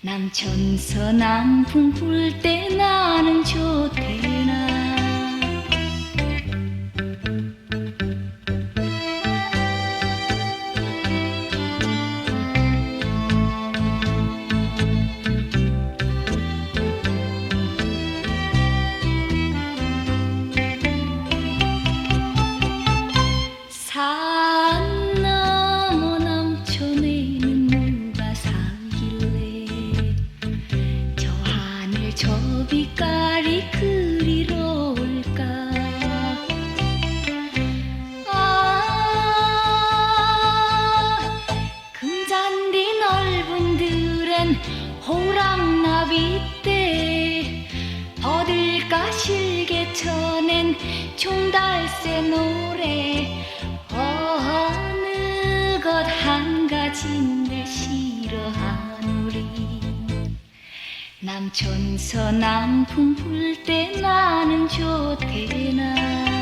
남천서 남풍 불 때 나는 좋대 들엔 호랑나비 때 어딜까 실개 쳐낸 종달새 노래. 어느 것 한 가지인데 싫어하노리. 남천서 남풍 불 때 나는 좋대나